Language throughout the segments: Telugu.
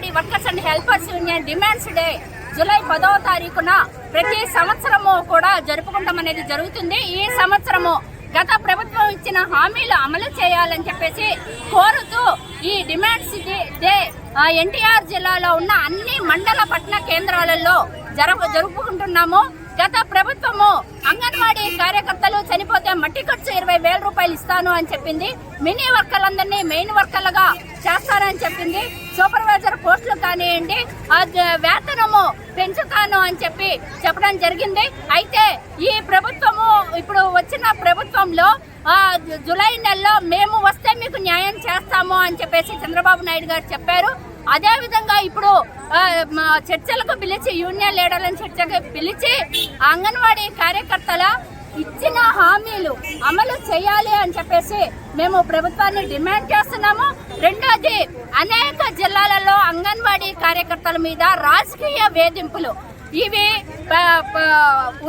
Anganwadi workers and helpers union demands day July పదవ తారీఖున ప్రతి సంవత్సరము కూడా జరుపుకుంటాం అనేది జరుగుతుంది. ఈ సంవత్సరము గత ప్రభుత్వం ఇచ్చిన హామీలు అమలు చేయాలని చెప్పేసి కోరుతూ ఈ డిమాండ్స్ డే ఎన్టీఆర్ జిల్లాలో ఉన్న అన్ని మండల పట్టణ కేంద్రాలలో జరప జరుపుకుంటున్నాము. గత ప్రభుత్వము అంగన్వాడీ కార్యకర్తలు చనిపోతే మట్టి ఖర్చు ఇరవై వేల రూపాయలు ఇస్తాను అని చెప్పింది. మినీ వర్కర్లందరినీ మెయిన్ వర్కర్లుగా చేస్తానని చెప్పింది. సూపర్వైజర్ కానివ్వండి ఆ వేతనము పెంచుతాను అని చెప్పి చెప్పడం జరిగింది. అయితే ఈ ప్రభుత్వము ఇప్పుడు వచ్చిన ప్రభుత్వంలో ఆ, జూలై నెలలో మేము వస్తే మీకు న్యాయం చేస్తాము అని చెప్పేసి చంద్రబాబు నాయుడు గారు చెప్పారు. అదే విధంగా ఇప్పుడు చర్చలకు పిలిచి యూనియన్ లీడర్లను చర్చకు పిలిచి అంగన్వాడీ కార్యకర్తల ఇచ్చిన హామీలు అమలు చేయాలి అని చెప్పేసి మేము ప్రభుత్వాన్ని డిమాండ్ చేస్తున్నాము. రెండోది అనేక జిల్లాలలో అంగన్వాడీ కార్యకర్తల మీద రాజకీయ వేధింపులు. ఇవి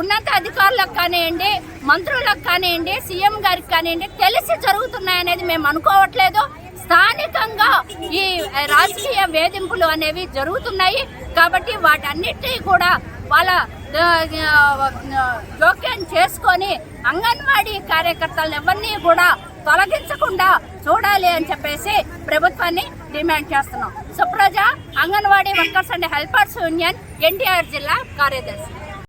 ఉన్నత అధికారులకు కానివ్వండి మంత్రులకు కానివ్వండి సీఎం గారికి కానివ్వండి తెలిసి జరుగుతున్నాయనేది మేము అనుకోవట్లేదు. స్థానికంగా ఈ రాజకీయ వేధింపులు అనేవి జరుగుతున్నాయి. కాబట్టి వాటన్నిటినీ కూడా వాళ్ళ జోక్యం చేసుకొని అంగన్వాడీ కార్యకర్తలను ఎవరిని కూడా తొలగించకుండా చూడాలి అని చెప్పేసి ప్రభుత్వాన్ని డిమాండ్ చేస్తున్నాం. Supraja anganwadi workers and helpers union NTR జిల్లా కార్యదర్శి.